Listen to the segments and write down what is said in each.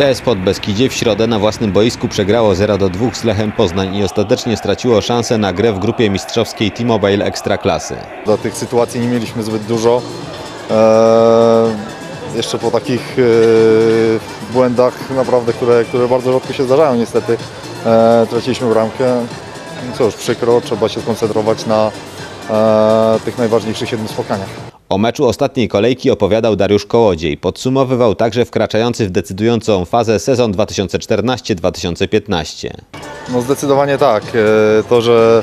TS pod Beskidzie w środę na własnym boisku przegrało 0 do 2 z Lechem Poznań i ostatecznie straciło szansę na grę w grupie mistrzowskiej T-Mobile Ekstraklasy. Do tych sytuacji nie mieliśmy zbyt dużo. Eee, jeszcze po takich eee, błędach naprawdę, które, które bardzo rzadko się zdarzają niestety, eee, traciliśmy bramkę. No Cóż, przykro, trzeba się skoncentrować na eee, tych najważniejszych siedmiu spotkaniach. O meczu ostatniej kolejki opowiadał Dariusz Kołodziej. Podsumowywał także wkraczający w decydującą fazę sezon 2014-2015. No zdecydowanie tak. E, To, że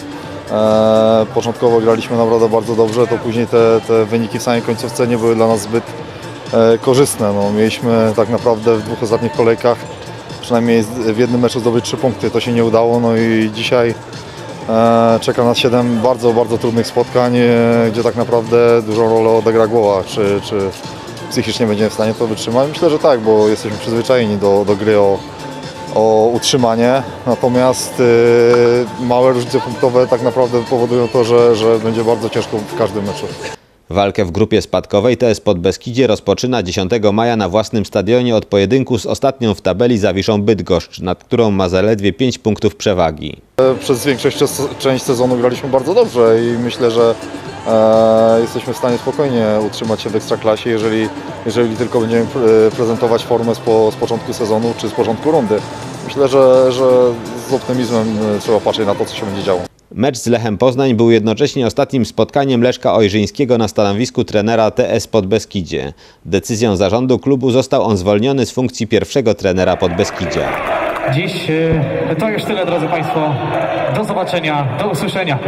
e, początkowo graliśmy naprawdę bardzo dobrze, to później te, te wyniki w samej końcówce nie były dla nas zbyt e, korzystne. No, mieliśmy tak naprawdę w dwóch ostatnich kolejkach przynajmniej w jednym meczu zdobyć trzy punkty. To się nie udało, no i dzisiaj czeka nas siedem bardzo, bardzo trudnych spotkań, e, gdzie tak naprawdę dużą rolę odegra głowa, czy, czy psychicznie będziemy w stanie to wytrzymać. Myślę, że tak, bo jesteśmy przyzwyczajeni do, do gry o, o utrzymanie, natomiast y, małe różnice punktowe tak naprawdę powodują to, że, że będzie bardzo ciężko w każdym meczu. Walkę w grupie spadkowej TS pod Beskidzie rozpoczyna 10 maja na własnym stadionie od pojedynku z ostatnią w tabeli Zawiszą Bydgoszcz, nad którą ma zaledwie 5 punktów przewagi. E, Przez większość część sezonu graliśmy bardzo dobrze i myślę, że e, jesteśmy w stanie spokojnie utrzymać się w Ekstraklasie, jeżeli, jeżeli tylko będziemy e, prezentować formę z, po, z początku sezonu czy z początku rundy. Myślę, że, że z optymizmem trzeba patrzeć na to, co się będzie działo. Mecz z Lechem Poznań był jednocześnie ostatnim spotkaniem Leszka Ojrzyńskiego na stanowisku trenera TS pod Beskidzie. Decyzją zarządu klubu został on zwolniony z funkcji pierwszego trenera pod Beskidzie. Dziś y, to już tyle, drodzy Państwo. Do zobaczenia, do usłyszenia.